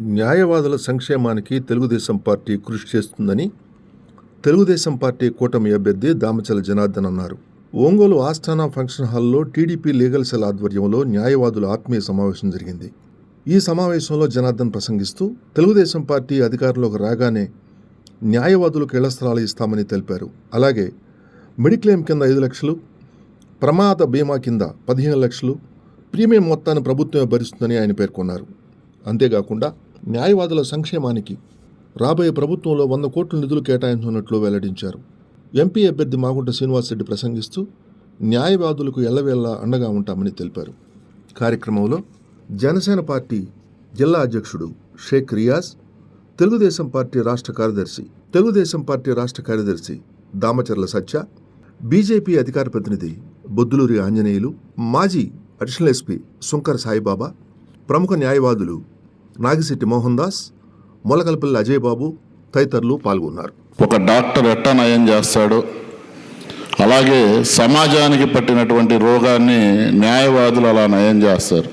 న్యాయవాదుల సంక్షేమానికి తెలుగుదేశం పార్టీ కృషి చేస్తుందని తెలుగుదేశం పార్టీ కూటమి అభ్యర్థి దామచల జనార్దన్ అన్నారు. ఒంగోలు ఆస్థానా ఫంక్షన్ హాల్లో టీడీపీ లీగల్ సెల్ ఆధ్వర్యంలో న్యాయవాదుల ఆత్మీయ సమావేశం జరిగింది. ఈ సమావేశంలో జనార్దన్ ప్రసంగిస్తూ తెలుగుదేశం పార్టీ అధికారంలోకి రాగానే న్యాయవాదులకు ఇళ్ళ స్థలాలు ఇస్తామని తెలిపారు. అలాగే మెడిక్లెయిమ్ కింద ఐదు లక్షలు ప్రమాద బీమా కింద పదిహేను లక్షలు ప్రీమియం మొత్తాన్ని ప్రభుత్వమే భరిస్తుందని ఆయన పేర్కొన్నారు. అంతేకాకుండా న్యాయవాదుల సంక్షేమానికి రాబోయే ప్రభుత్వంలో వంద కోట్ల నిధులు కేటాయించనున్నట్లు వెల్లడించారు. ఎంపీ అభ్యర్థి మాగుంట శ్రీనివాసరెడ్డి ప్రసంగిస్తూ న్యాయవాదులకు ఎల్లవేళ్ళ అండగా ఉంటామని తెలిపారు. కార్యక్రమంలో జనసేన పార్టీ జిల్లా అధ్యక్షుడు షేక్ రియాజ్ తెలుగుదేశం పార్టీ రాష్ట్ర కార్యదర్శి తెలుగుదేశం పార్టీ రాష్ట్ర కార్యదర్శి దామచర్ల సత్య బీజేపీ అధికార ప్రతినిధి బొద్దులూరి ఆంజనేయులు మాజీ అడిషనల్ ఎస్పీ సుంకర్ సాయిబాబా ప్రముఖ న్యాయవాదులు నాగిశెట్టి మోహన్ దాస్ మొలకలపల్లి అజయ్ బాబు తదితరులు పాల్గొన్నారు. ఒక డాక్టర్ ఎట్టా నయం చేస్తాడు? అలాగే సమాజానికి పట్టినటువంటి రోగాన్ని న్యాయవాదులు అలా నయం చేస్తారు.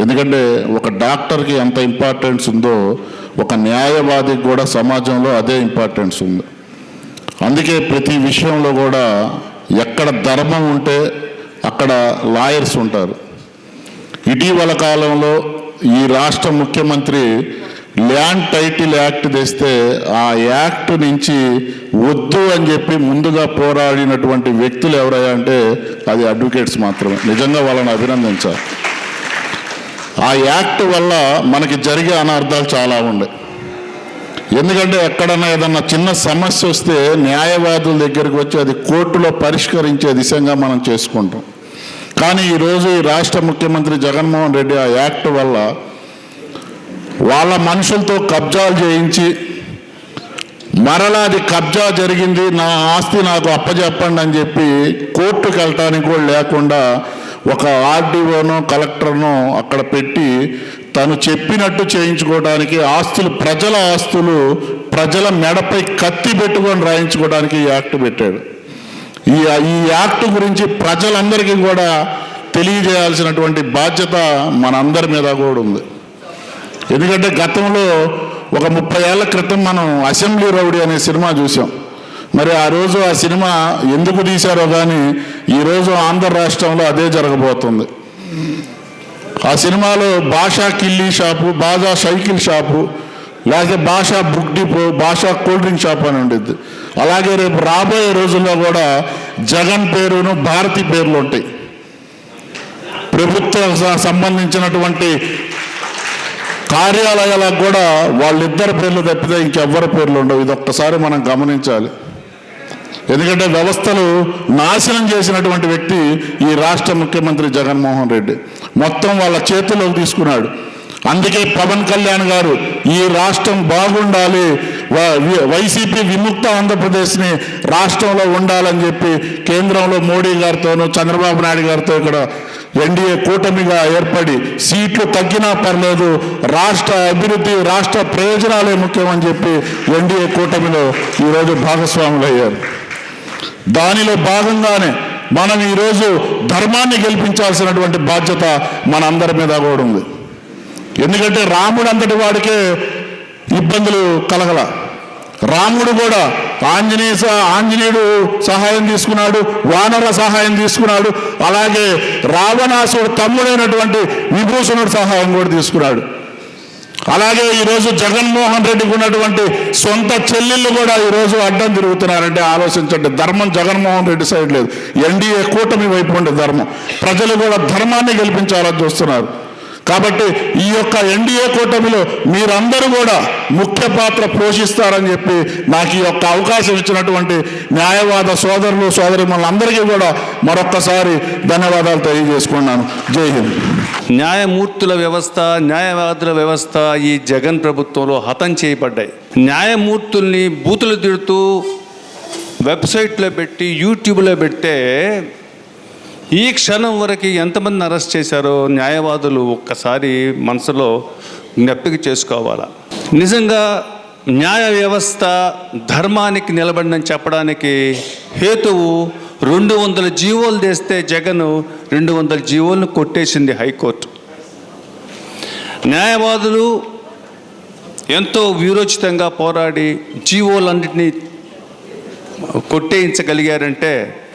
ఎందుకంటే ఒక డాక్టర్కి ఎంత ఇంపార్టెన్స్ ఉందో ఒక న్యాయవాదికి కూడా సమాజంలో అదే ఇంపార్టెన్స్ ఉంది. అందుకే ప్రతి విషయంలో కూడా ఎక్కడ ధర్మం ఉంటే అక్కడ లాయర్స్ ఉంటారు. ఇటీవల కాలంలో ఈ రాష్ట్ర ముఖ్యమంత్రి ల్యాండ్ టైటిల్ యాక్ట్ తెస్తే ఆ యాక్ట్ నుంచి వద్దు అని చెప్పి ముందుగా పోరాడినటువంటి వ్యక్తులు ఎవరయ్యా అంటే అది అడ్వకేట్స్ మాత్రమే. నిజంగా వాళ్ళని అభినందించాలి ఆ యాక్ట్ వల్ల మనకి జరిగే అనర్థాలు చాలా ఉండే. ఎందుకంటే ఎక్కడన్నా ఏదన్నా చిన్న సమస్య వస్తే న్యాయవాదుల దగ్గరికి వచ్చి అది కోర్టులో పరిష్కరించే దిశగా మనం చేసుకుంటాం. కానీ ఈరోజు ఈ రాష్ట్ర ముఖ్యమంత్రి జగన్మోహన్ రెడ్డి ఆ యాక్ట్ వల్ల వాళ్ళ మనుషులతో కబ్జాలు చేయించి మరలా అది కబ్జా జరిగింది నా ఆస్తి నాకు అప్పచెప్పండి అని చెప్పి కోర్టుకు వెళ్ళటానికి కూడా లేకుండా ఒక ఆర్డీఓనో కలెక్టర్నో అక్కడ పెట్టి తను చెప్పినట్టు చేయించుకోవడానికి ఆస్తులు ప్రజల ఆస్తులు ప్రజల మెడపై కత్తి పెట్టుకొని రాయించుకోవడానికి ఈ యాక్ట్ పెట్టాడు. ఈ ఈ యాక్ట్ గురించి ప్రజలందరికీ కూడా తెలియజేయాల్సినటువంటి బాధ్యత మనందరి మీద కూడా ఉంది. ఎందుకంటే గతంలో ఒక ముప్పై ఏళ్ళ క్రితం మనం అసెంబ్లీ రౌడీ అనే సినిమా చూసాం మరి ఆ రోజు ఆ సినిమా ఎందుకు తీశారో కానీ ఈరోజు ఆంధ్ర రాష్ట్రంలో అదే జరగబోతుంది. ఆ సినిమాలో భాషా కిల్లీ షాపు బాజా సైకిల్ షాపు లేకపోతే Basha book depot Basha cool drink shop అని ఉండేది. అలాగే రేపు రాబోయే రోజుల్లో కూడా జగన్ పేరును భారతి పేర్లు ఉంటాయి. ప్రభుత్వ సంబంధించినటువంటి కార్యాలయాలకు కూడా వాళ్ళిద్దరి పేర్లు తప్పితే ఇంకెవ్వరి పేర్లు ఉండవు. ఇది ఒక్కసారి మనం గమనించాలి. ఎందుకంటే వ్యవస్థలు నాశనం చేసినటువంటి వ్యక్తి ఈ రాష్ట్ర ముఖ్యమంత్రి జగన్మోహన్ రెడ్డి. మొత్తం వాళ్ళ చేతిలోకి తీసుకున్నాడు. అందుకే పవన్ కళ్యాణ్ గారు ఈ రాష్ట్రం బాగుండాలి. వైసీపీ విముక్త ఆంధ్రప్రదేశ్ని రాష్ట్రంలో ఉండాలని చెప్పి కేంద్రంలో మోడీ గారితోనూ చంద్రబాబు నాయుడు గారితో ఇక్కడ ఎన్డీఏ కూటమిగా ఏర్పడి సీట్లు తగ్గినా పర్లేదు రాష్ట్ర అభివృద్ధి రాష్ట్ర ప్రయోజనాలే ముఖ్యమని చెప్పి ఎన్డీఏ కూటమిలో ఈరోజు భాగస్వాములు అయ్యారు దానిలో భాగంగానే మనం ఈరోజు ధర్మాన్ని గెలిపించాల్సినటువంటి బాధ్యత మనందరి మీద కూడా ఉంది. ఎందుకంటే రాముడు అంతటి వాడికే ఇబ్బందులు కలగల. రాముడు కూడా ఆంజనేయ స- ఆంజనేయుడు సహాయం తీసుకున్నాడు వానర సహాయం తీసుకున్నాడు అలాగే రావణాసుడు తమ్ముడైనటువంటి విభూషణుడు సహాయం కూడా తీసుకున్నాడు. అలాగే ఈరోజు జగన్మోహన్ రెడ్డికి ఉన్నటువంటి సొంత చెల్లెళ్ళు కూడా ఈరోజు అడ్డం తిరుగుతున్నారంటే ఆలోచించండి ధర్మం జగన్మోహన్ రెడ్డి సైడ్ లేదు. ఎన్డీఏ కూటమి వైపు ఉండే ధర్మం. ప్రజలు కూడా ధర్మాన్ని గెలిపించాలని చూస్తున్నారు. కాబట్టి ఈ యొక్క ఎన్డీఏ కూటమిలో మీరందరూ కూడా ముఖ్య పాత్ర పోషిస్తారని చెప్పి నాకు ఈ యొక్క అవకాశం ఇచ్చినటువంటి న్యాయవాద సోదరులు సోదరిమణులందరికీ కూడా మరొక్కసారి ధన్యవాదాలు తెలియజేసుకున్నాను. జై హింద్. న్యాయమూర్తుల వ్యవస్థ న్యాయవాదుల వ్యవస్థ ఈ జగన్ ప్రభుత్వంలో హతం చేయబడ్డాయి. న్యాయమూర్తుల్ని బూతులు తిడుతూ వెబ్సైట్లో పెట్టి యూట్యూబ్లో పెట్టే ఈ క్షణం వరకు ఎంతమంది అరెస్ట్ చేశారో న్యాయవాదులు ఒక్కసారి మనసులో జ్ఞప్తికి చేసుకోవాలా? నిజంగా న్యాయ వ్యవస్థ ధర్మానికి నిలబడినని చెప్పడానికి హేతువు రెండు వందల జీవోలు తెస్తే జగన్ రెండు వందల జీవోలను కొట్టేసింది హైకోర్టు. న్యాయవాదులు ఎంతో వీరోచితంగా పోరాడి జీవోలన్నింటినీ కొట్టేయించగలిగారంటే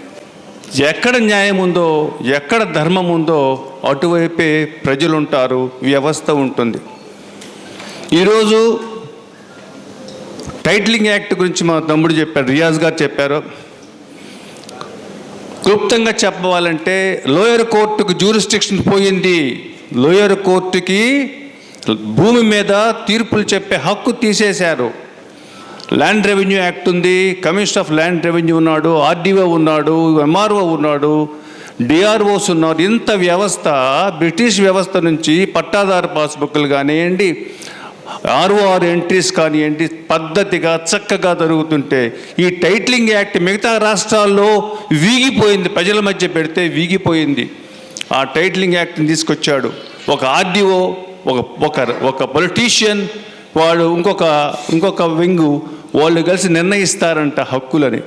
ఎక్కడ న్యాయం ఉందో ఎక్కడ ధర్మం ఉందో అటువైపే ప్రజలు ఉంటారు వ్యవస్థ ఉంటుంది. ఈరోజు టైటిలింగ్ యాక్ట్ గురించి మా తమ్ముడు చెప్పారు రియాజ్ గారు చెప్పారు. క్లుప్తంగా చెప్పవాలంటే లోయర్ కోర్టుకు జ్యూరిస్టిక్షన్ పోయింది. లోయర్ కోర్టుకి భూమి మీద తీర్పులు చెప్పే హక్కు తీసేశారు. ల్యాండ్ రెవెన్యూ యాక్ట్ ఉంది కమిషనర్ ఆఫ్ ల్యాండ్ రెవెన్యూ ఉన్నాడు ఆర్డీఓ ఉన్నాడు ఎంఆర్ఓ ఉన్నాడు డిఆర్ఓస్ ఉన్నారు. ఇంత వ్యవస్థ బ్రిటిష్ వ్యవస్థ నుంచి పట్టాదారు పాస్బుక్లు కానివ్వండి ఆర్ఓఆర్ ఎంట్రీస్ కానివ్వండి పద్ధతిగా చక్కగా జరుగుతుంటే ఈ టైట్లింగ్ యాక్ట్ మిగతా రాష్ట్రాల్లో వీగిపోయింది ప్రజల మధ్య పెడితే వీగిపోయింది. ఆ టైటిలింగ్ యాక్ట్ని తీసుకొచ్చాడు. ఒక ఆర్డీఓ ఒక ఒక ఒక పొలిటీషియన్ వాడు ఇంకొక ఇంకొక వింగు వాళ్ళు కలిసి నిర్ణయిస్తారంట హక్కులని.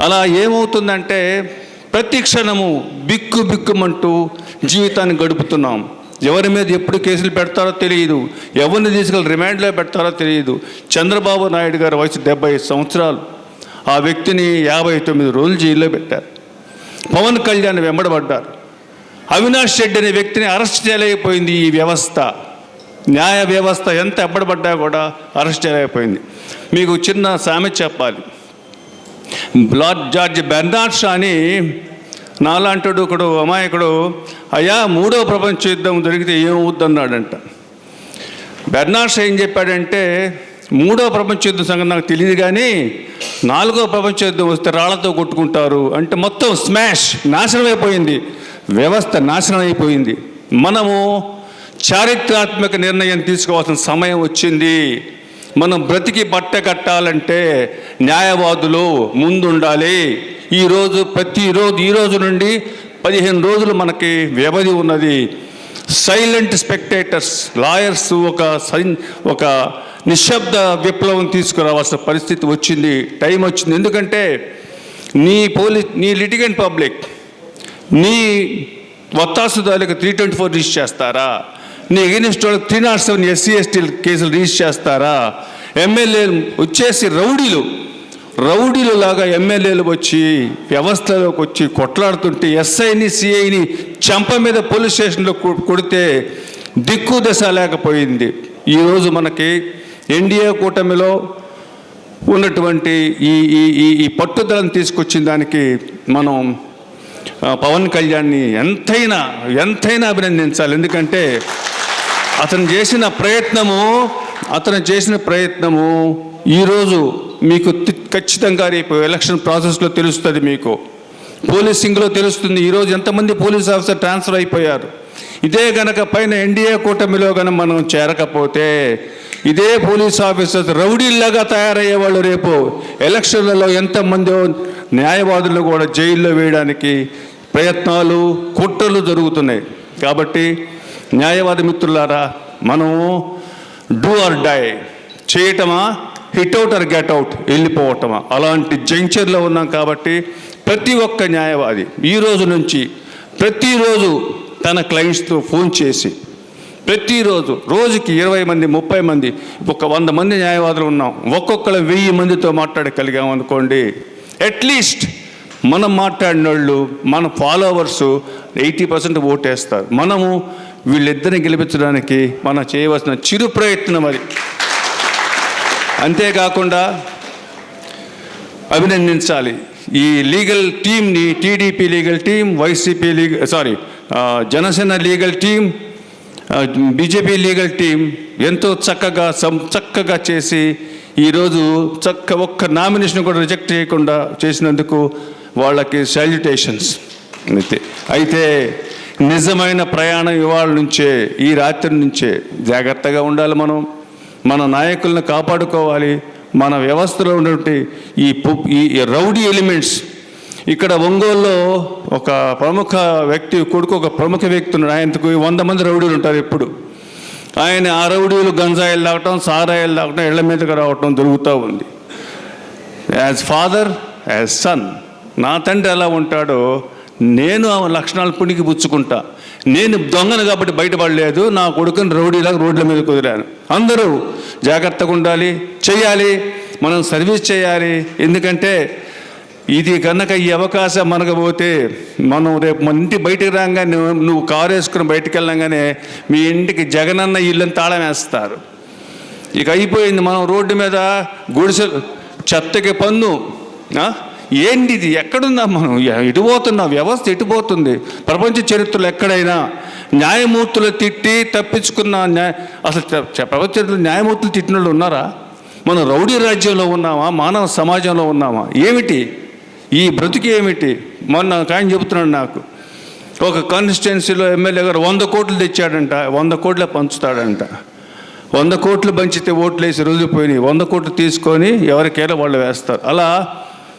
అలా ఏమవుతుందంటే ప్రతి క్షణము బిక్కు బిక్కుమంటూ జీవితాన్ని గడుపుతున్నాం. ఎవరి మీద ఎప్పుడు కేసులు పెడతారో తెలియదు. ఎవరిని తీసుకెళ్ళి రిమాండ్లో పెడతారో తెలియదు. చంద్రబాబు నాయుడు గారి వయసు డెబ్బై సంవత్సరాలు. ఆ వ్యక్తిని యాభై తొమ్మిది రోజులు జైల్లో పెట్టారు. పవన్ కళ్యాణ్ వెంబడబడ్డారు. అవినాష్ రెడ్డి అనే వ్యక్తిని అరెస్ట్ చేయలేకపోయింది ఈ వ్యవస్థ. న్యాయ వ్యవస్థ ఎంత ఎబ్బడబడ్డా కూడా అరెస్ట్ చేయలేకపోయింది. మీకు చిన్న సామె చెప్పాలి. లార్డ్ జార్జ్ బెర్నార్డ్ షా అని నాలాంటుడు ఒకడు అమాయకుడు అయ్యా మూడో ప్రపంచ యుద్ధం దొరికితే ఏమవుద్దన్నాడంట బెర్నార్డ్ షా ఏం చెప్పాడంటే మూడో ప్రపంచ యుద్ధం సంగతి నాకు తెలియదు కానీ నాలుగో ప్రపంచ యుద్ధం వస్తే రాళ్ళతో కొట్టుకుంటారు అంటే మొత్తం స్మాష్ నాశనం అయిపోయింది వ్యవస్థ నాశనం అయిపోయింది మనము చారిత్రాత్మక నిర్ణయం తీసుకోవాల్సిన సమయం వచ్చింది. మనం బ్రతికి బట్ట కట్టాలంటే న్యాయవాదులు ముందుండాలి. ఈరోజు ప్రతిరోజు ఈరోజు నుండి పదిహేను రోజులు మనకి వ్యవధి ఉన్నది. సైలెంట్ స్పెక్టేటర్స్ లాయర్స్ ఒక సై ఒక నిశ్శబ్ద విప్లవం తీసుకురావాల్సిన పరిస్థితి వచ్చింది టైం వచ్చింది. ఎందుకంటే నీ పోలీ నీ లిటిగెంట్ పబ్లిక్ నీ వత్తాసుదారులకు త్రీ ట్వంటీ ఫోర్ రిజిస్టర్ చేస్తారా? నీ ఎగెనిస్ట్ వాళ్ళకి three not seven SC ST కేసులు రిజిస్టర్ చేస్తారా? ఎమ్మెల్యేలు వచ్చేసి రౌడీలు. రౌడీలు లాగా ఎమ్మెల్యేలు వచ్చి వ్యవస్థలోకి వచ్చి కొట్లాడుతుంటే ఎస్ఐని సిఐని చెంప మీద పోలీస్ స్టేషన్లో కొడితే దిక్కు దశ లేకపోయింది. ఈరోజు మనకి ఎన్డీఏ కూటమిలో ఉన్నటువంటి ఈ ఈ ఈ ఈ పట్టుదలను తీసుకొచ్చిన దానికి మనం పవన్ కళ్యాణ్ని ఎంతైనా ఎంతైనా అభినందించాలి. ఎందుకంటే అతను చేసిన ప్రయత్నము అతను చేసిన ప్రయత్నము ఈరోజు మీకు ఖచ్చితంగా రేపు ఎలక్షన్ ప్రాసెస్లో తెలుస్తుంది మీకు. పోలీసింగ్లో తెలుస్తుంది. ఈరోజు ఎంతమంది పోలీస్ ఆఫీసర్ ట్రాన్స్ఫర్ అయిపోయారు. ఇదే గనక పైన ఎన్డీఏ కూటమిలో కనుక మనం చేరకపోతే ఇదే పోలీస్ ఆఫీసర్స్ రౌడీల్లాగా తయారయ్యేవాళ్ళు రేపు ఎలక్షన్లలో ఎంతమంది న్యాయవాదులు కూడా జైల్లో వేయడానికి ప్రయత్నాలు కుట్రలు జరుగుతున్నాయి. కాబట్టి న్యాయవాది మిత్రులారా మనము do or die చేయటమా hit out or get out వెళ్ళిపోవటమా? అలాంటి జంక్చర్లో ఉన్నాం కాబట్టి ప్రతి ఒక్క న్యాయవాది ఈ రోజు నుంచి ప్రతిరోజు తన క్లయింట్స్తో ఫోన్ చేసి ప్రతిరోజు రోజుకి ఇరవై మంది ముప్పై మంది ఒక వంద మంది న్యాయవాదులు ఉన్నాం. ఒక్కొక్కరు వెయ్యి మందితో మాట్లాడగలిగాం అనుకోండి అట్లీస్ట్ మనం మాట్లాడిన వాళ్ళు మన ఫాలోవర్స్ ఎయిటీ పర్సెంట్ ఓటేస్తారు. మనము వీళ్ళిద్దరిని గెలిపించడానికి మనం చేయవలసిన చిరు ప్రయత్నం అది. అంతేకాకుండా అభినందించాలి. ఈ లీగల్ టీంని TDP legal team YCP legal sorry Janasena legal team BJP legal team ఎంతో చక్కగా సం చక్కగా చేసి ఈరోజు చక్క ఒక్క నామినేషన్ కూడా రిజెక్ట్ చేయకుండా చేసినందుకు వాళ్ళకి సాల్యుటేషన్స్ అయితే అయితే నిజమైన ప్రయాణం ఇవాళ నుంచే ఈ రాత్రి నుంచే జాగ్రత్తగా ఉండాలి మనం. మన నాయకులను కాపాడుకోవాలి. మన వ్యవస్థలో ఉన్నటువంటి ఈ పు- ఈ ఈ రౌడీ ఎలిమెంట్స్. ఇక్కడ ఒంగోలులో ఒక ప్రముఖ వ్యక్తి కొడుకు ఒక ప్రముఖ వ్యక్తి ఉన్నాడు. ఆయనకు వంద మంది రౌడీలు ఉంటారు ఎప్పుడు. ఆయన ఆ గంజాయిలు తాగటం సారాయిలు తాగటం ఇళ్ళ మీదకి రావటం దొరుకుతూ ఉంది. యాజ్ ఫాదర్ యాజ్ సన్ నా తండ్రి ఎలా ఉంటాడో నేను ఆ లక్షణాలు పుణికి పుచ్చుకుంటా. నేను దొంగను కాబట్టి బయటపడలేదు నా కొడుకుని రౌడీలాగా రోడ్ల మీద కుదిరాను అందరూ జాగ్రత్తగా ఉండాలి చేయాలి మనం సర్వీస్ చేయాలి ఎందుకంటే ఇది కనుక ఈ అవకాశం మనకు పోతే మనం రేపు మన ఇంటి బయటికి రాగానే నువ్వు నువ్వు కారు వేసుకుని బయటికి వెళ్ళంగానే మీ ఇంటికి జగనన్న ఇల్లుని తాళం వేస్తారు. ఇక అయిపోయింది మనం రోడ్డు మీద గుడిసెలు చెత్తకి పన్ను ఏంటి ఇది? ఎక్కడున్నాం మనం? ఇటు ఎటు వ్యవస్థ ఎటు పోతుంది? ప్రపంచ చరిత్రలో ఎక్కడైనా న్యాయమూర్తులు తిట్టి తప్పించుకున్న న్యాయ అసలు ప్రపంచ చరిత్రలో న్యాయమూర్తులు తిట్టిన వాళ్ళు ఉన్నారా? మనం రౌడీ రాజ్యంలో ఉన్నామా? మానవ సమాజంలో ఉన్నామా? ఏమిటి? ఈ బ్రతికేమిటి ఏమిటి? మొన్న ఒక ఆయన చెబుతున్నాడు నాకు. ఒక కాన్స్టిట్యున్సీలో ఎమ్మెల్యే గారు వంద కోట్లు తెచ్చాడంట వంద కోట్లే పంచుతాడంట. వంద కోట్లు పంచితే ఓట్లు వేసి రోజు వంద కోట్లు తీసుకొని ఎవరికైనా వాళ్ళు వేస్తారు. అలా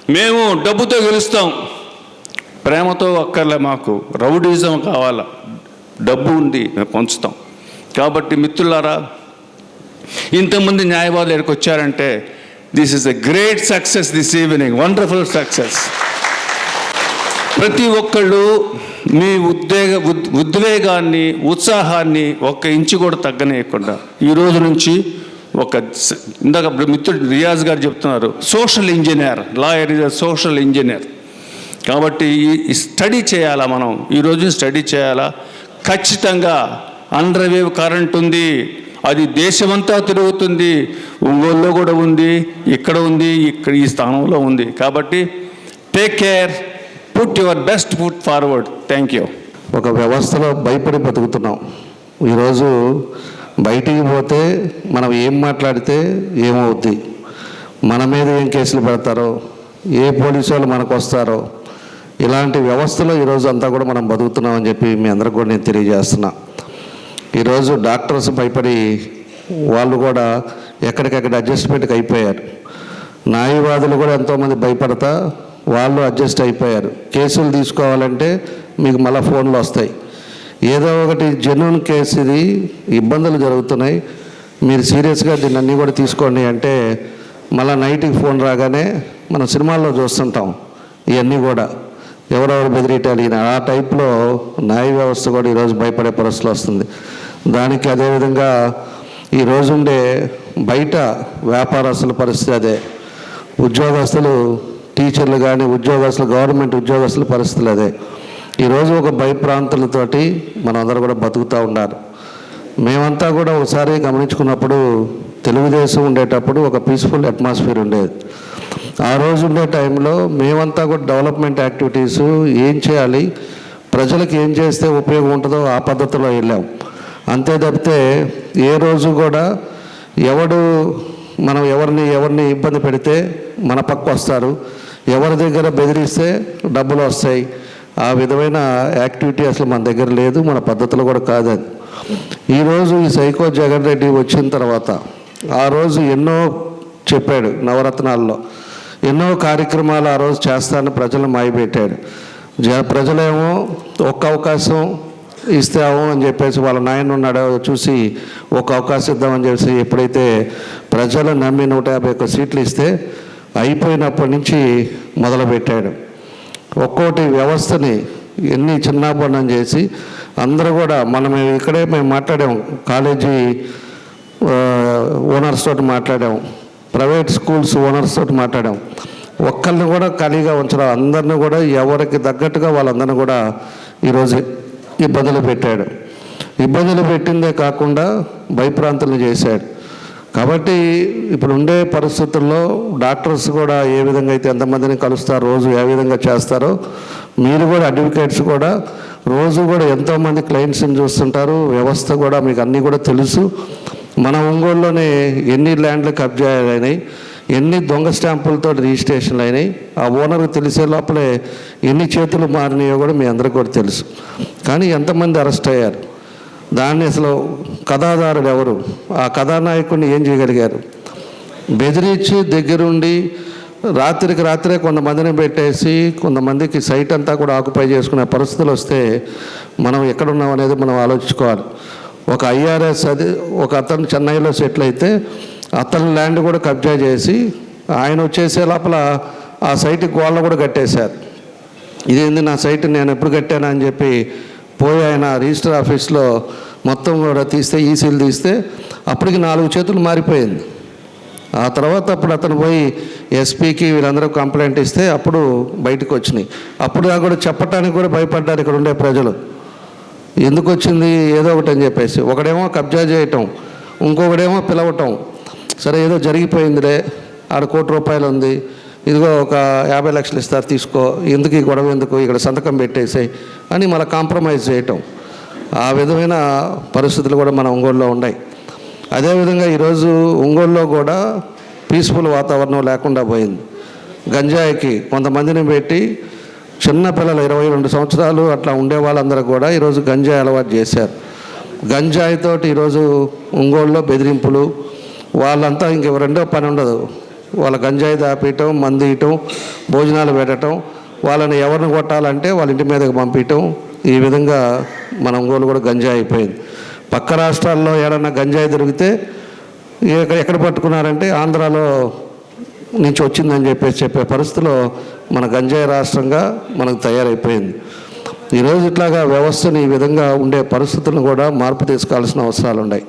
మేము డబ్బుతో గెలుస్తాం. ప్రేమతో అక్కర్లే మాకు. రౌడీజం కావాలా? డబ్బు ఉంది మేము పంచుతాం. కాబట్టి మిత్రులారా ఇంతమంది న్యాయవాదులు ఎక్కడికి వచ్చారంటే this is the great success this evening wonderful success ప్రతి ఒక్కళ్ళు మీ ఉద్వేగ ఉద్- ఉద్వేగాన్ని ఉత్సాహాన్ని ఒక్క ఇంచు కూడా తగ్గనేయకుండా ఈ రోజు నుంచి ఒక ఇందాక మిత్రుడు రియాజ్ గారు చెప్తున్నారు social engineer lawyer is a social engineer. కాబట్టి ఈ- స్టడీ చేయాలా మనం? ఈరోజు స్టడీ చేయాలా? ఖచ్చితంగా అండర్వేవ్ కరెంట్ ఉంది. అది దేశమంతా తిరుగుతుంది ఒంగోలులో కూడా ఉంది ఇక్కడ ఉంది ఇక్కడ ఈ స్థానంలో ఉంది. కాబట్టి take care put your best foot forward thank you ఒక వ్యవస్థలో భయపడి బతుకుతున్నాం. ఈరోజు బయటికి పోతే మనం ఏం మాట్లాడితే ఏమవుద్ది? మన మీద ఏం కేసులు పెడతారో ఏ పోలీసు వాళ్ళు మనకు వస్తారో ఇలాంటి వ్యవస్థలో ఈరోజు అంతా కూడా మనం బతుకుతున్నామని చెప్పి మీ అందరికి కూడా నేను తెలియజేస్తున్నాను ఈరోజు డాక్టర్స్ భయపడి వాళ్ళు కూడా ఎక్కడికక్కడ అడ్జస్ట్మెంట్కి అయిపోయారు. న్యాయవాదులు కూడా ఎంతోమంది భయపడతా వాళ్ళు అడ్జస్ట్ అయిపోయారు. కేసులు తీసుకోవాలంటే మీకు మళ్ళీ ఫోన్లు వస్తాయి. ఏదో ఒకటి జెన్యున్ కేసు ఇది ఇబ్బందులు జరుగుతున్నాయి. మీరు సీరియస్గా దీన్ని అన్నీ కూడా తీసుకోండి అంటే మళ్ళీ నైట్కి ఫోన్ రాగానే మనం సినిమాల్లో చూస్తుంటాం ఇవన్నీ కూడా. ఎవరెవరు బెదిరేటాలి ఆ టైప్లో న్యాయ వ్యవస్థ కూడా ఈరోజు భయపడే పరిస్థితులు వస్తుంది. దానికి అదేవిధంగా ఈ రోజుండే బయట వ్యాపారస్తుల పరిస్థితి అదే. ఉద్యోగస్తులు టీచర్లు కానీ ఉద్యోగస్తులు గవర్నమెంట్ ఉద్యోగస్తుల పరిస్థితులు అదే. ఈరోజు ఒక భయప్రాంతులతోటి మనందరూ కూడా బతుకుతూ ఉన్నారు. మేమంతా కూడా ఒకసారి గమనించుకున్నప్పుడు తెలుగుదేశం ఉండేటప్పుడు ఒక పీస్ఫుల్ అట్మాస్ఫియర్ ఉండేది. ఆ రోజు ఉండే టైంలో మేమంతా కూడా డెవలప్మెంట్ యాక్టివిటీస్ ఏం చేయాలి ప్రజలకు ఏం చేస్తే ఉపయోగం ఉంటుందో ఆ పద్ధతిలో వెళ్ళాం. అంతే తప్పితే ఏ రోజు కూడా ఎవడు మనం ఎవరిని ఎవరిని ఇబ్బంది పెడితే మన పక్క వస్తారు. ఎవరి దగ్గర బెదిరిస్తే డబ్బులు వస్తాయి. ఆ విధమైన యాక్టివిటీ అసలు మన దగ్గర లేదు మన పద్ధతులు కూడా కాదు ఈరోజు ఈ సైకో జగన్ రెడ్డి వచ్చిన తర్వాత ఆ రోజు ఎన్నో చెప్పాడు నవరత్నాల్లో. ఎన్నో కార్యక్రమాలు ఆ రోజు చేస్తానని ప్రజలు మాయపెట్టాడు. జ ప్రజలేమో ఒక్క అవకాశం ఇస్తాము అని చెప్పేసి వాళ్ళ నాయన ఉన్నాడో. చూసి ఒక అవకాశం ఇద్దామని చెప్పేసి ఎప్పుడైతే ప్రజలు నమ్మి నూట యాభై ఒక్క సీట్లు ఇస్తే అయిపోయినప్పటి నుంచి మొదలుపెట్టాడు. ఒక్కోటి వ్యవస్థని ఎన్ని చిన్నాపన్నం చేసి అందరూ కూడా మనం ఇక్కడే మేము మాట్లాడాం కాలేజీ ఓనర్స్ తోటి మాట్లాడాం ప్రైవేట్ స్కూల్స్ ఓనర్స్ తోటి మాట్లాడాం ఒక్కళ్ళని కూడా ఖాళీగా ఉంచడం అందరిని కూడా ఎవరికి తగ్గట్టుగా వాళ్ళందరినీ కూడా ఈరోజు ఇబ్బందులు పెట్టాడు. ఇబ్బందులు పెట్టిందే కాకుండా భయప్రాంతులు చేశాడు. కాబట్టి ఇప్పుడు ఉండే పరిస్థితుల్లో డాక్టర్స్ కూడా ఏ విధంగా అయితే ఎంతమందిని కలుస్తారు రోజు ఏ విధంగా చేస్తారో మీరు కూడా అడ్వకేట్స్ కూడా రోజు కూడా ఎంతోమంది క్లయింట్స్ని చూస్తుంటారు. వ్యవస్థ కూడా మీకు అన్నీ కూడా తెలుసు. మన ఒంగోలులోనే ఎన్ని ల్యాండ్లు కబ్జా అయినాయి ఎన్ని దొంగ స్టాంపులతో రిజిస్ట్రేషన్లు అయినాయి ఆ ఓనర్ తెలిసే లోపలే ఎన్ని చేతులు మారినాయో కూడా మీ అందరికీ కూడా తెలుసు. కానీ ఎంతమంది అరెస్ట్ అయ్యారు? దాన్ని అసలు కథాదారుడు ఎవరు? ఆ కథానాయకుడిని ఏం చేయగలిగారు? బెదిరించి దగ్గరుండి రాత్రికి రాత్రే కొంతమందిని పెట్టేసి కొంతమందికి సైట్ అంతా కూడా ఆక్యుపై చేసుకునే పరిస్థితులు వస్తే మనం ఎక్కడున్నాం అనేది మనం ఆలోచించుకోవాలి. ఒక ఐఆర్ఎస్ అది ఒక అతను చెన్నైలో సెటిల్ అయితే అతని ల్యాండ్ కూడా కబ్జా చేసి ఆయన వచ్చేసే లోపల ఆ సైట్కి గోళ్ళ కూడా కట్టేశారు. ఇదేంది నా సైట్ నేను ఎప్పుడు కట్టానని అని చెప్పి పోయి ఆయన రిజిస్టర్ ఆఫీస్లో మొత్తం కూడా తీస్తే ఈసీలు తీస్తే అప్పటికి నాలుగు చేతులు మారిపోయింది. ఆ తర్వాత అప్పుడు అతను పోయి ఎస్పీకి వీళ్ళందరూ కంప్లైంట్ ఇస్తే అప్పుడు బయటకు వచ్చినాయి. అప్పుడు దాకా కూడా చెప్పడానికి కూడా భయపడ్డారు ఇక్కడ ఉండే ప్రజలు. ఎందుకు వచ్చింది? ఏదో ఒకటి అని చెప్పేసి. ఒకడేమో కబ్జా చేయటం ఇంకొకడేమో పిలవటం. సరే ఏదో జరిగిపోయిందిలే ఆడ కోటి రూపాయలు ఉంది ఇదిగో ఒక యాభై లక్షలు ఇస్తారు తీసుకో ఎందుకు ఈ గొడవ ఎందుకు ఇక్కడ సంతకం పెట్టేసాయి అని మళ్ళీ కాంప్రమైజ్ చేయటం. ఆ విధమైన పరిస్థితులు కూడా మన ఒంగోలులో ఉన్నాయి. అదేవిధంగా ఈరోజు ఒంగోలులో కూడా పీస్ఫుల్ వాతావరణం లేకుండా పోయింది. గంజాయికి కొంతమందిని పెట్టి చిన్న పిల్లలు ఇరవై రెండు సంవత్సరాలు అట్లా ఉండే వాళ్ళందరూ కూడా ఈరోజు గంజాయి అలవాటు చేశారు. గంజాయితోటి ఈరోజు ఒంగోలులో బెదిరింపులు వాళ్ళంతా ఇంక రెండో పని ఉండదు. వాళ్ళ గంజాయి దాపేయటం మందు ఇయటం భోజనాలు పెట్టడం వాళ్ళని ఎవరిని కొట్టాలంటే వాళ్ళ ఇంటి మీదకి పంపించటం ఈ విధంగా మన ఒంగోలు కూడా గంజాయి అయిపోయింది. పక్క రాష్ట్రాల్లో ఏడన్నా గంజాయి దొరికితే ఎక్కడ ఎక్కడ పట్టుకున్నారంటే ఆంధ్రాలో నుంచి వచ్చిందని చెప్పేసి చెప్పే పరిస్థితిలో మన గంజాయి రాష్ట్రంగా మనకు తయారైపోయింది. ఈరోజు ఇట్లాగా వ్యవస్థను ఈ విధంగా ఉండే పరిస్థితులను కూడా మార్పు తీసుకోవాల్సిన అవసరాలు ఉన్నాయి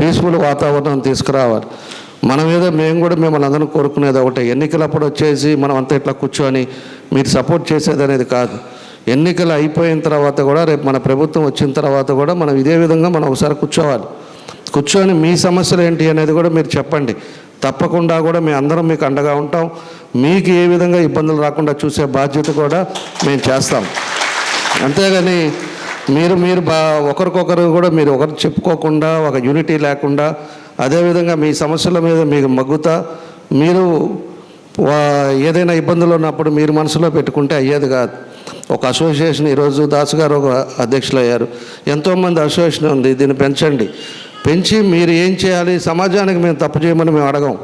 పీస్ఫుల్ వాతావరణం తీసుకురావాలి. మన మీద మేము కూడా మిమ్మల్ని అందరం కోరుకునేది ఒకటే. ఎన్నికలప్పుడు వచ్చేసి మనం అంతా ఇట్లా కూర్చొని మీరు సపోర్ట్ చేసేది అనేది కాదు. ఎన్నికలు అయిపోయిన తర్వాత కూడా రేపు మన ప్రభుత్వం వచ్చిన తర్వాత కూడా మనం ఇదే విధంగా మనం ఒకసారి కూర్చోవాలి. కూర్చొని మీ సమస్యలు ఏంటి అనేది కూడా మీరు చెప్పండి. తప్పకుండా కూడా మేము అందరం మీకు అండగా ఉంటాం. మీకు ఏ విధంగా ఇబ్బందులు రాకుండా చూసే బాధ్యత కూడా మేము చేస్తాం. అంతేగాని మీరు మీరు బా ఒకరికొకరు కూడా మీరు ఒకరు చెప్పుకోకుండా ఒక యూనిటీ లేకుండా అదేవిధంగా మీ సమస్యల మీద మీకు మగ్గుతా మీరు వా- ఏదైనా ఇబ్బందులు ఉన్నప్పుడు మీరు మనసులో పెట్టుకుంటే అయ్యేది కాదు. ఒక అసోసియేషన్ ఈరోజు దాస్ గారు ఒక అధ్యక్షులు అయ్యారు ఎంతోమంది అసోసియేషన్ ఉంది దీన్ని పెంచండి. పెంచి మీరు ఏం చేయాలి? సమాజానికి మేము తప్పు చేయమని మేము అడగం.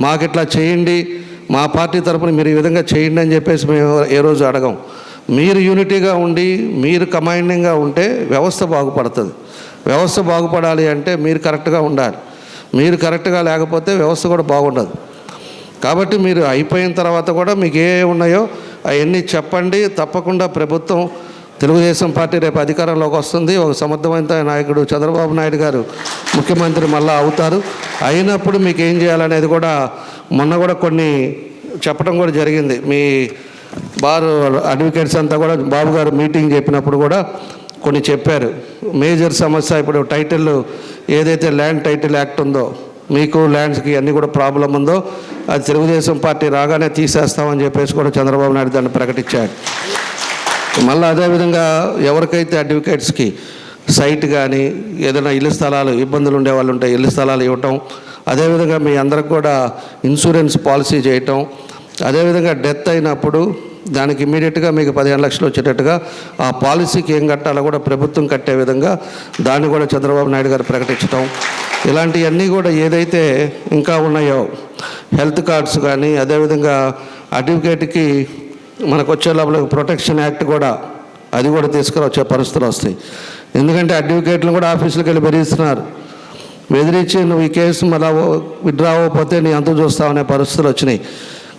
మాకు ఇట్లా చేయండి మా పార్టీ తరపున మీరు ఈ విధంగా చేయండి అని చెప్పేసి మేము ఏ రోజు అడగం. మీరు యూనిటీగా ఉండి మీరు కమాండింగ్గా ఉంటే వ్యవస్థ బాగుపడుతుంది. వ్యవస్థ బాగుపడాలి అంటే మీరు కరెక్ట్గా ఉండాలి. మీరు కరెక్ట్గా లేకపోతే వ్యవస్థ కూడా బాగుండదు. కాబట్టి మీరు అయిపోయిన తర్వాత కూడా మీకు ఏ ఉన్నాయో అవన్నీ చెప్పండి. తప్పకుండా ప్రభుత్వం తెలుగుదేశం పార్టీ రేపు అధికారంలోకి వస్తుంది. ఒక సమర్థవంత నాయకుడు చంద్రబాబు నాయుడు గారు ముఖ్యమంత్రి మళ్ళా అవుతారు. అయినప్పుడు మీకు ఏం చేయాలనేది కూడా మొన్న కూడా కొన్ని చెప్పడం కూడా జరిగింది. మీ బార్ అడ్వకేట్స్ అంతా కూడా బాబు గారు మీటింగ్ చెప్పినప్పుడు కూడా కొన్ని చెప్పారు. మేజర్ సమస్య ఇప్పుడు టైటిల్ ఏదైతే ల్యాండ్ టైటిల్ యాక్ట్ ఉందో మీకు ల్యాండ్స్కి అన్నీ కూడా ప్రాబ్లం ఉందో అది తెలుగుదేశం పార్టీ రాగానే తీసేస్తామని చెప్పేసి కూడా చంద్రబాబు నాయుడు దాన్ని ప్రకటించాడు మళ్ళీ అదేవిధంగా ఎవరికైతే అడ్వకేట్స్కి సైట్ కానీ ఏదైనా ఇల్లు స్థలాలు ఇబ్బందులు ఉండే వాళ్ళు ఉంటే ఇల్లు స్థలాలు ఇవ్వటం అదేవిధంగా మీ అందరికి కూడా ఇన్సూరెన్స్ పాలసీ చేయటం అదేవిధంగా డెత్ అయినప్పుడు దానికి ఇమీడియట్గా మీకు పదిహేను లక్షలు వచ్చేటట్టుగా ఆ పాలసీకి ఏం కట్టాలో కూడా ప్రభుత్వం కట్టే విధంగా దాన్ని కూడా చంద్రబాబు నాయుడు గారు ప్రకటించడం ఇలాంటివన్నీ కూడా ఏదైతే ఇంకా ఉన్నాయో హెల్త్ కార్డ్స్ కానీ అదేవిధంగా అడ్వకేట్కి మనకు వచ్చే లోపల ప్రొటెక్షన్ యాక్ట్ కూడా అది కూడా తీసుకురొచ్చే పరిస్థితులు వస్తాయి. ఎందుకంటే అడ్వకేట్లు కూడా ఆఫీసులకు వెళ్ళి బెదిరిస్తున్నారు. బెదిరించి నువ్వు ఈ కేసు మళ్ళా విడ్రా అవ్వకపోతే నీ అంతం చూస్తావనే పరిస్థితులు వచ్చినాయి.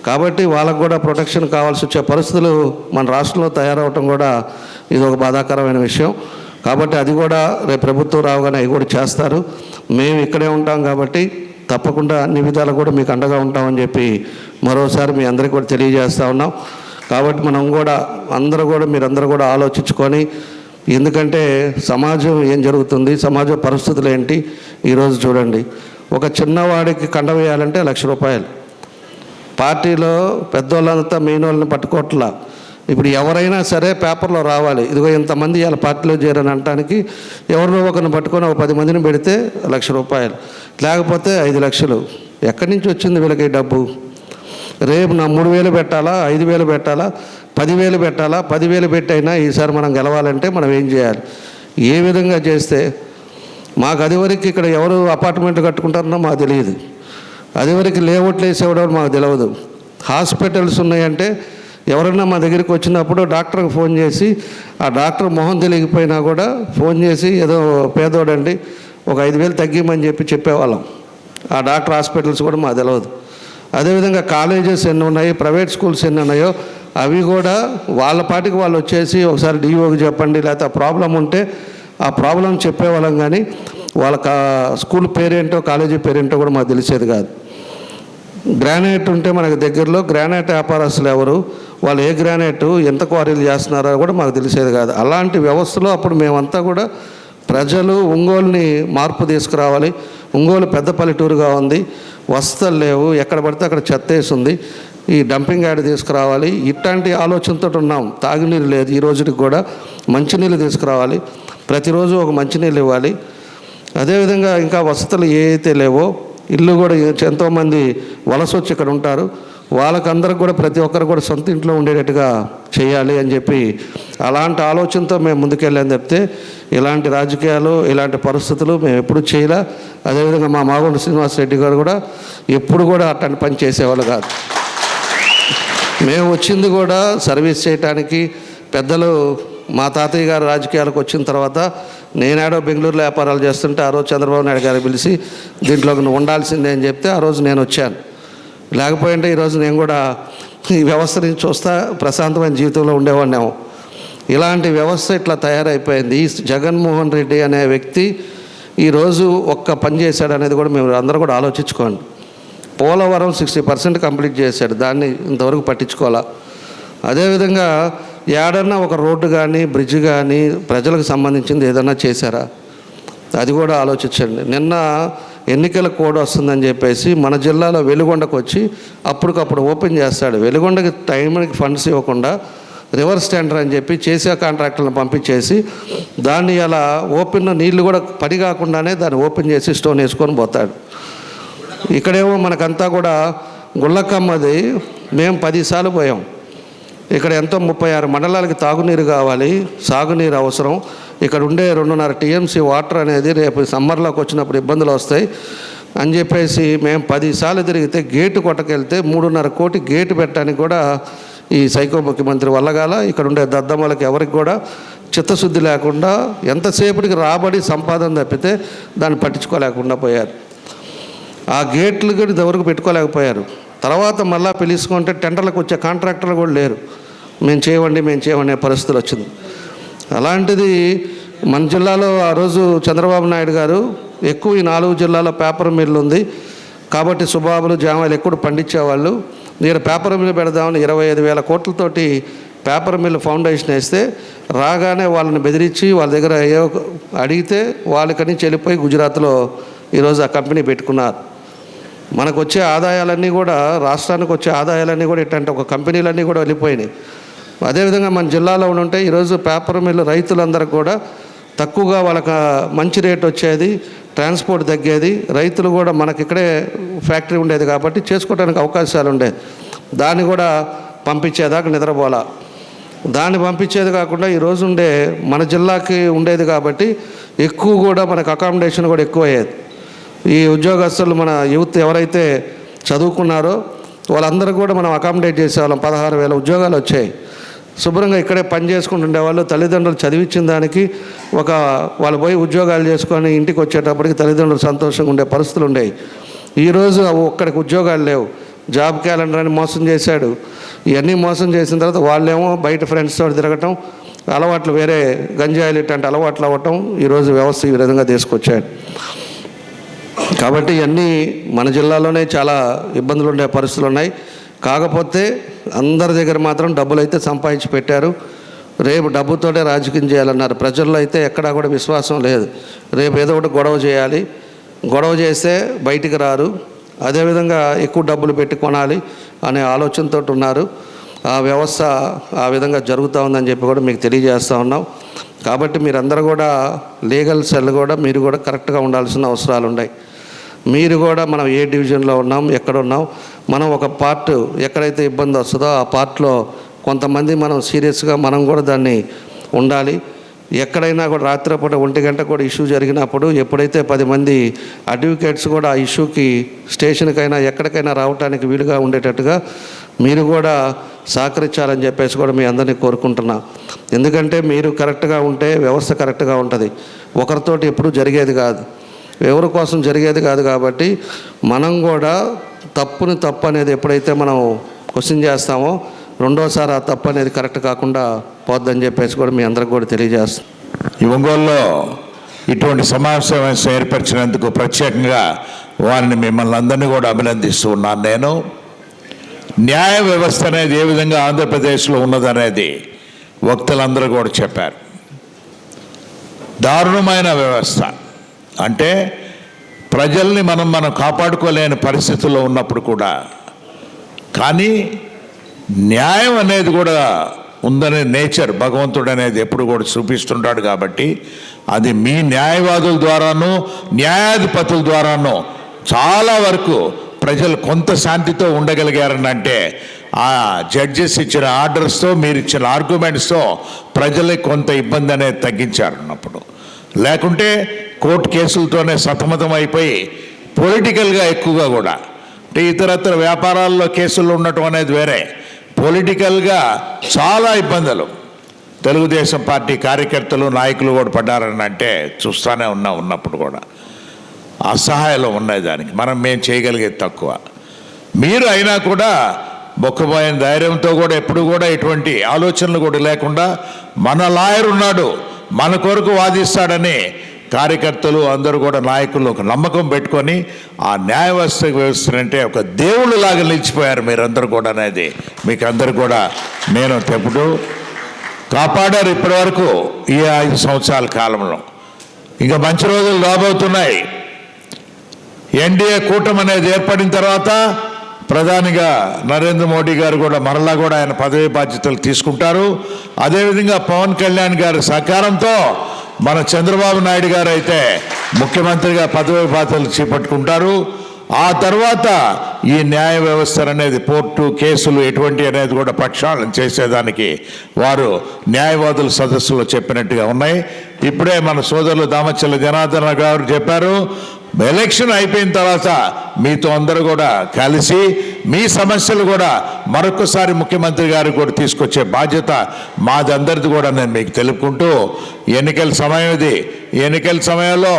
కాబట్టి వాళ్ళకు కూడా ప్రొటెక్షన్ కావాల్సి వచ్చే పరిస్థితులు మన రాష్ట్రంలో తయారవటం కూడా ఇది ఒక బాధాకరమైన విషయం. కాబట్టి అది కూడా రేపు ప్రభుత్వం రావుగానే అవి కూడా చేస్తారు. మేము ఇక్కడే ఉంటాం కాబట్టి తప్పకుండా అన్ని విధాలు కూడా మీకు అండగా ఉంటామని చెప్పి మరోసారి మీ అందరికీ కూడా తెలియజేస్తూ ఉన్నాం. కాబట్టి మనం కూడా అందరూ కూడా మీరందరూ కూడా ఆలోచించుకొని ఎందుకంటే సమాజం ఏం జరుగుతుంది సమాజ పరిస్థితులు ఏంటి ఈరోజు చూడండి. ఒక చిన్నవాడికి కండ వేయాలంటే లక్ష రూపాయలు. పార్టీలో పెద్దోళ్ళంతా మెయిన్ వాళ్ళని పట్టుకోవట్లా ఇప్పుడు ఎవరైనా సరే పేపర్లో రావాలి. ఇదిగో ఇంతమంది ఇలా పార్టీలో చేరని అనటానికి ఎవరినో ఒకరిని పట్టుకొని ఒక పది మందిని పెడితే లక్ష రూపాయలు. లేకపోతే ఐదు లక్షలు. ఎక్కడి నుంచి వచ్చింది వీళ్ళకి డబ్బు? రేపు నా మూడు వేలు పెట్టాలా? ఐదు వేలు పెట్టాలా? పదివేలు పెట్టాలా? పదివేలు పెట్టైనా ఈసారి మనం గెలవాలంటే మనం ఏం చేయాలి? ఏ విధంగా చేస్తే? మాకు అది వరకు ఇక్కడ ఎవరు అపార్ట్మెంట్ కట్టుకుంటారో మాకు తెలియదు. అది వరకు లేఅవుట్లు వేసేవాడు మాకు తెలియదు హాస్పిటల్స్ ఉన్నాయంటే ఎవరన్నా మా దగ్గరికి వచ్చినప్పుడు డాక్టర్కి ఫోన్ చేసి ఆ డాక్టర్ మొహం తెలియకపోయినా కూడా ఫోన్ చేసి ఏదో పేదోడండి ఒక ఐదు వేలు తగ్గిమని చెప్పి చెప్పేవాళ్ళం. ఆ డాక్టర్ హాస్పిటల్స్ కూడా మాకు తెలియదు అదేవిధంగా కాలేజెస్ ఎన్ని ఉన్నాయి ప్రైవేట్ స్కూల్స్ ఎన్ని ఉన్నాయో అవి కూడా వాళ్ళ పాటికి వాళ్ళు వచ్చేసి ఒకసారి డిఓకి చెప్పండి లేకపోతే ఆ ప్రాబ్లం ఉంటే ఆ ప్రాబ్లం చెప్పేవాళ్ళం కానీ వాళ్ళ కా స్కూల్ పేరేంటో కాలేజీ పేరేంటో కూడా మాకు తెలిసేది కాదు. గ్రానైట్ ఉంటే మనకు దగ్గరలో గ్రానైట్ వ్యాపారస్తులు ఎవరు? వాళ్ళు ఏ గ్రానైట్ ఎంత క్వారీలు చేస్తున్నారో కూడా మాకు తెలిసేది కాదు. అలాంటి వ్యవస్థలో అప్పుడు మేమంతా కూడా ప్రజలు ఒంగోలుని మార్పు తీసుకురావాలి. ఒంగోలు పెద్ద పల్లెటూరుగా ఉంది. వసతులు లేవు. ఎక్కడ పడితే అక్కడ చెత్త వేసి ఉంది. ఈ డంపింగ్ యార్డ్ తీసుకురావాలి. ఇట్లాంటి ఆలోచనతో ఉన్నాం. తాగునీరు లేదు. ఈ రోజుకి కూడా మంచినీళ్ళు తీసుకురావాలి. ప్రతిరోజు ఒక మంచినీళ్ళు ఇవ్వాలి. అదేవిధంగా ఇంకా వసతులు ఏ అయితే లేవో ఇల్లు కూడా ఎంతోమంది వలస వచ్చి ఇక్కడ ఉంటారు. వాళ్ళకందరికి కూడా ప్రతి ఒక్కరు కూడా సొంత ఇంట్లో ఉండేటట్టుగా చేయాలి అని చెప్పి అలాంటి ఆలోచనతో మేము ముందుకెళ్ళాం చెప్తే ఇలాంటి రాజకీయాలు ఇలాంటి పరిస్థితులు మేము ఎప్పుడు చేయలే. అదేవిధంగా మా మాగుండు శ్రీనివాసరెడ్డి గారు కూడా ఎప్పుడు కూడా అట్లాంటి పని చేసేవాళ్ళు కాదు. మేము వచ్చింది కూడా సర్వీస్ చేయటానికి పెద్దలు మా తాతయ్య గారు రాజకీయాలకు వచ్చిన తర్వాత నేనాడో బెంగళూరులో వ్యాపారాలు చేస్తుంటే ఆ రోజు చంద్రబాబు నాయుడు గారు పిలిచి దీంట్లో నువ్వు ఉండాల్సిందే అని చెప్తే ఆ రోజు నేను వచ్చాను. లేకపోయింటే ఈరోజు నేను కూడా ఈ వ్యవస్థ నుంచి చూస్తా ప్రశాంతమైన జీవితంలో ఉండేవాడినేమో. ఇలాంటి వ్యవస్థ ఇట్లా తయారైపోయింది. ఈ జగన్మోహన్ రెడ్డి అనే వ్యక్తి ఈరోజు ఒక్క పని చేశాడు అనేది కూడా మేము అందరూ కూడా ఆలోచించుకోండి. పోలవరం సిక్స్టీ పర్సెంట్ కంప్లీట్ చేశాడు. దాన్ని ఇంతవరకు పట్టించుకోవాలా? అదేవిధంగా ఏడన్నా ఒక రోడ్డు కానీ బ్రిడ్జ్ కానీ ప్రజలకు సంబంధించింది ఏదన్నా చేశారా? అది కూడా ఆలోచించండి. నిన్న ఎన్నికల కోడ్ వస్తుందని చెప్పేసి మన జిల్లాలో వెలుగొండకు వచ్చి అప్పటికప్పుడు ఓపెన్ చేస్తాడు. వెలుగొండకి టైంకి ఫండ్స్ ఇవ్వకుండా రివర్స్ టెండర్ అని చెప్పి చేసే కాంట్రాక్టర్లను పంపించేసి దాన్ని అలా ఓపెన్ నీళ్ళు కూడా పడి కాకుండానే దాన్ని ఓపెన్ చేసి స్టోన్ వేసుకొని పోతాడు. ఇక్కడేమో మనకంతా కూడా గుళ్ళకమ్మది మేము పదిసార్లు పోయాం. ఇక్కడ ఎంతో ముప్పై ఆరు మండలాలకి తాగునీరు కావాలి సాగునీరు అవసరం. ఇక్కడ ఉండే రెండున్నర టీఎంసీ వాటర్ అనేది రేపు సమ్మర్లోకి వచ్చినప్పుడు ఇబ్బందులు వస్తాయి. అని చెప్పేసి మేము పదిసార్లు తిరిగితే గేటు కొట్టకెళ్తే మూడున్నర కోటి గేటు పెట్టడానికి కూడా ఈ సైకో ముఖ్యమంత్రి వల్లగాల ఇక్కడ ఉండే దద్దమ్మలకి ఎవరికి కూడా చిత్తశుద్ధి లేకుండా ఎంతసేపటికి రాబడి సంపాదన తప్పితే దాన్ని పట్టించుకోలేకుండా పోయారు. ఆ గేట్లు కూడా ఎవరికి పెట్టుకోలేకపోయారు. తర్వాత మళ్ళా పిలుచుకుంటే టెండర్లకు వచ్చే కాంట్రాక్టర్లు కూడా లేరు. మేము చేయవండి మేము చేయమనే పరిస్థితులు వచ్చింది. అలాంటిది మన జిల్లాలో ఆ రోజు చంద్రబాబు నాయుడు గారు ఎక్కువ ఈ నాలుగు జిల్లాలో పేపర్ మిల్లు ఉంది. కాబట్టి సుబాబులు జామాలు ఎక్కువ పండించేవాళ్ళు. నేను పేపర్ మిల్లు పెడదామని ఇరవై ఐదు వేల కోట్లతోటి పేపర్ మిల్లు ఫౌండేషన్ వేస్తే రాగానే వాళ్ళని బెదిరించి వాళ్ళ దగ్గర ఏ అడిగితే వాళ్ళకని చెల్లిపోయి గుజరాత్లో ఈరోజు ఆ కంపెనీ పెట్టుకున్నారు. మనకు వచ్చే ఆదాయాలన్నీ కూడా రాష్ట్రానికి వచ్చే ఆదాయాలన్నీ కూడా ఇట్లాంటి ఒక కంపెనీలన్నీ కూడా వెళ్ళిపోయినాయి. అదేవిధంగా మన జిల్లాలో ఉంటే ఈరోజు పేపర్ మిల్లు రైతులందరికీ కూడా తక్కువగా వాళ్ళకి మంచి రేట్ వచ్చేది ట్రాన్స్పోర్ట్ తగ్గేది రైతులు కూడా మనకి ఇక్కడే ఫ్యాక్టరీ ఉండేది కాబట్టి చేసుకోవడానికి అవకాశాలు ఉండేవి దాన్ని కూడా పంపించేదాకా నిద్రపోలా. దాన్ని పంపించేది కాకుండా ఈరోజు ఉండే మన జిల్లాకి ఉండేది కాబట్టి ఎక్కువ కూడా మనకు అకామిడేషన్ కూడా ఎక్కువ అయ్యేది ఈ ఉద్యోగస్తులు మన యూత్ ఎవరైతే చదువుకున్నారో వాళ్ళందరూ కూడా మనం అకామిడేట్ చేసేవాళ్ళం. పదహారు వేల ఉద్యోగాలు వచ్చాయి. శుభ్రంగా ఇక్కడే పని చేసుకుంటుండే ఉండేవాళ్ళు తల్లిదండ్రులు చదివించిన దానికి ఒక వాళ్ళు పోయి ఉద్యోగాలు చేసుకొని ఇంటికి వచ్చేటప్పటికి తల్లిదండ్రులు సంతోషంగా ఉండే పరిస్థితులు ఉండేవి. ఈరోజు ఒక్కడికి ఉద్యోగాలు లేవు. జాబ్ క్యాలెండర్ అని మోసం చేశాడు. ఇవన్నీ మోసం చేసిన తర్వాత వాళ్ళేమో బయట ఫ్రెండ్స్తో తిరగటం అలవాట్లు వేరే గంజాయిలు ఇట్లాంటి అలవాట్లు అవ్వటం ఈరోజు వ్యవస్థ ఈ విధంగా తీసుకొచ్చాడు. కాబట్టి ఇవన్నీ మన జిల్లాలోనే చాలా ఇబ్బందులు ఉండే పరిస్థితులు ఉన్నాయి కాకపోతే అందరి దగ్గర మాత్రం డబ్బులు అయితే సంపాదించి పెట్టారు. రేపు డబ్బుతోటే రాజకీయం చేయాలన్నారు. ప్రజల్లో అయితే ఎక్కడా కూడా విశ్వాసం లేదు. రేపు ఏదో ఒకటి గొడవ చేయాలి. గొడవ చేస్తే బయటికి రారు. అదేవిధంగా ఎక్కువ డబ్బులు పెట్టి కొనాలి అనే ఆలోచనతో ఉన్నారు. ఆ వ్యవస్థ ఆ విధంగా జరుగుతూ ఉందని చెప్పి కూడా మీకు తెలియజేస్తూ ఉన్నాం. కాబట్టి మీరందరూ కూడా లీగల్ సెల్ కూడా మీరు కూడా కరెక్ట్గా ఉండాల్సిన అవసరాలు ఉన్నాయి. మీరు కూడా మనం ఏ డివిజన్లో ఉన్నాం ఎక్కడ ఉన్నాం మనం ఒక పార్ట్ ఎక్కడైతే ఇబ్బంది వస్తుందో ఆ పార్ట్లో కొంతమంది మనం సీరియస్గా మనం కూడా దాన్ని ఉండాలి. ఎక్కడైనా కూడా రాత్రిపూట ఒంటి గంట కూడా ఇష్యూ జరిగినప్పుడు ఎప్పుడైతే పది మంది అడ్వకేట్స్ కూడా ఆ ఇష్యూకి స్టేషన్కైనా ఎక్కడికైనా రావడానికి వీలుగా ఉండేటట్టుగా మీరు కూడా సహకరించాలని చెప్పేసి కూడా మీ అందరినీ కోరుకుంటున్నా. ఎందుకంటే మీరు కరెక్ట్గా ఉంటే వ్యవస్థ కరెక్ట్గా ఉంటుంది. ఒకరితోటి ఎప్పుడు జరిగేది కాదు. ఎవరి కోసం జరిగేది కాదు కాబట్టి మనం కూడా తప్పుని తప్పు అనేది ఎప్పుడైతే మనం క్వశ్చన్ చేస్తామో రెండోసారి ఆ తప్పు అనేది కరెక్ట్ కాకుండా పోద్దని చెప్పేసి కూడా మీ అందరికి కూడా తెలియజేస్తాం. ఈ ఒంగోలులో ఇటువంటి సమావేశం ఏర్పరిచినందుకు ప్రత్యేకంగా వారిని మిమ్మల్ని అందరినీ కూడా అభినందిస్తూ ఉన్నాను నేను. న్యాయ వ్యవస్థ అనేది ఏ విధంగా ఆంధ్రప్రదేశ్లో ఉన్నదనేది వక్తలందరూ కూడా చెప్పారు. దారుణమైన వ్యవస్థ. అంటే ప్రజల్ని మనం మనం కాపాడుకోలేని పరిస్థితుల్లో ఉన్నప్పుడు కూడా. కానీ న్యాయం అనేది కూడా ఉందనే నేచర్ భగవంతుడు అనేది ఎప్పుడు కూడా చూపిస్తుంటాడు కాబట్టి అది మీ న్యాయవాదుల ద్వారాను న్యాయాధిపతుల ద్వారాను చాలా వరకు ప్రజలు కొంత శాంతితో ఉండగలిగారనంటే ఆ జడ్జెస్ ఇచ్చిన ఆర్డర్స్తో మీరు ఇచ్చిన ఆర్గ్యుమెంట్స్తో ప్రజలకి కొంత ఇబ్బంది అనేది తగ్గించారు అన్నప్పుడు లేకుంటే కోర్టు కేసులతోనే సతమతం అయిపోయి పొలిటికల్గా ఎక్కువగా కూడా. అంటే ఇతరత్ర వ్యాపారాల్లో కేసులు ఉండటం అనేది వేరే. పొలిటికల్గా చాలా ఇబ్బందులు. తెలుగుదేశం పార్టీ కార్యకర్తలు నాయకులు కూడా పడ్డారని అంటే చూస్తూనే ఉన్నా ఉన్నప్పుడు కూడా. అసహాయాలు ఉన్నాయి దానికి. మనం మేము చేయగలిగేది తక్కువ. మీరు అయినా కూడా మొక్కబోయిన ధైర్యంతో కూడా ఎప్పుడు కూడా ఎటువంటి ఆలోచనలు కూడా లేకుండా మన లాయర్ ఉన్నాడు మన కొరకు వాదిస్తాడని కార్యకర్తలు అందరూ కూడా నాయకులు ఒక నమ్మకం పెట్టుకొని ఆ న్యాయ వ్యవస్థ అంటే ఒక దేవుళ్ళు లాగా నిలిచిపోయారు మీరందరూ కూడా అనేది మీకు అందరు కూడా నేను చెప్పుడు కాపాడారు ఇప్పటివరకు ఈ ఐదు సంవత్సరాల కాలంలో. ఇంకా మంచి రోజులు రాబోతున్నాయి. ఎన్డీఏ కూటమి అనేది ఏర్పడిన తర్వాత ప్రధానిగా నరేంద్ర మోడీ గారు కూడా మరలా కూడా ఆయన పదవి బాధ్యతలు తీసుకుంటారు. అదేవిధంగా పవన్ కళ్యాణ్ గారి సహకారంతో మన చంద్రబాబు నాయుడు గారు అయితే ముఖ్యమంత్రిగా పదవి బాధ్యతలు చేపట్టుకుంటారు. ఆ తర్వాత ఈ న్యాయ వ్యవస్థ అనేది పోర్టు కేసులు ఎటువంటి అనేది కూడా ప్రక్షాళన చేసేదానికి వారు న్యాయవాదుల సదస్సులో చెప్పినట్టుగా ఉన్నాయి. ఇప్పుడే మన సోదరులు దామచల్ల జనార్దన గారు చెప్పారు ఎలక్షన్ అయిపోయిన తర్వాత మీతో అందరూ కూడా కలిసి మీ సమస్యలు కూడా మరొకసారి ముఖ్యమంత్రి గారికి కూడా తీసుకొచ్చే బాధ్యత మాది అందరిది కూడా నేను మీకు తెలుపుకుంటూ ఎన్నికల సమయం ఇది. ఎన్నికల సమయంలో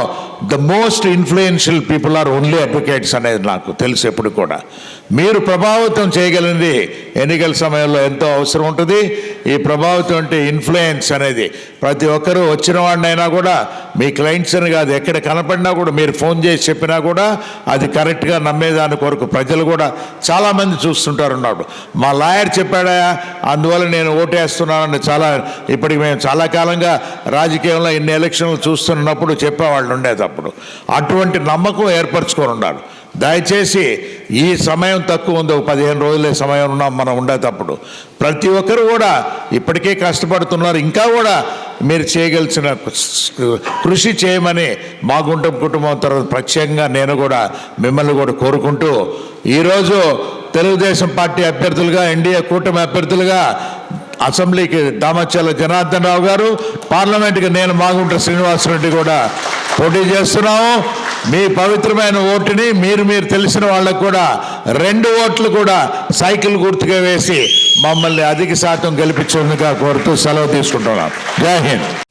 the most influential people are only advocates అనేది నాకు తెలుసు ఎప్పుడు కూడా. మీరు ప్రభావితం చేయగలిగింది ఎన్నికల సమయంలో ఎంతో అవసరం ఉంటుంది. ఈ ప్రభావితం అంటే ఇన్ఫ్లుయెన్స్ అనేది. ప్రతి ఒక్కరూ వచ్చిన వాడినైనా కూడా మీ క్లయింట్స్ అని కాదు ఎక్కడ కనపడినా కూడా మీరు ఫోన్ చేసి చెప్పినా కూడా అది కరెక్ట్ కరెక్ట్గా నమ్మేదాని కొరకు ప్రజలు కూడా చాలామంది చూస్తుంటారు ఉన్నాడు మా లాయర్ చెప్పాడా అందువల్ల నేను ఓటేస్తున్నానని చాలా ఇప్పటికి మేము చాలా కాలంగా రాజకీయంలో ఇన్ని ఎలక్షన్లు చూస్తున్నప్పుడు చెప్పేవాళ్ళు ఉండేటప్పుడు అటువంటి నమ్మకం ఏర్పరచుకొని ఉన్నాడు. దయచేసి ఈ సమయం తక్కువ ఉంది ఒక పదిహేను రోజులే సమయం ఉన్నాం మనం ఉండేటప్పుడు. ప్రతి ఒక్కరు కూడా ఇప్పటికే కష్టపడుతున్నారు ఇంకా కూడా మీరు చేయగలిసిన కృషి చేయమని మాగుంటం కుటుంబం తర్వాత ప్రత్యేకంగా నేను కూడా మిమ్మల్ని కూడా కోరుకుంటూ ఈరోజు తెలుగుదేశం పార్టీ అభ్యర్థులుగా ఎన్డీఏ కూటమి అభ్యర్థులుగా అసెంబ్లీకి దామచల్ల జనార్దన్ రావు గారు పార్లమెంట్కి నేను మాగుంట శ్రీనివాసరెడ్డి కూడా పోటీ చేస్తున్నాము. మీ పవిత్రమైన ఓటుని మీరు మీరు తెలిసిన వాళ్ళకు కూడా రెండు ఓట్లు కూడా సైకిల్ గుర్తుగా వేసి మమ్మల్ని అధిక శాతం గెలిపించేందుగా కోరుతూ సెలవు తీసుకుంటున్నాం జై హింద్.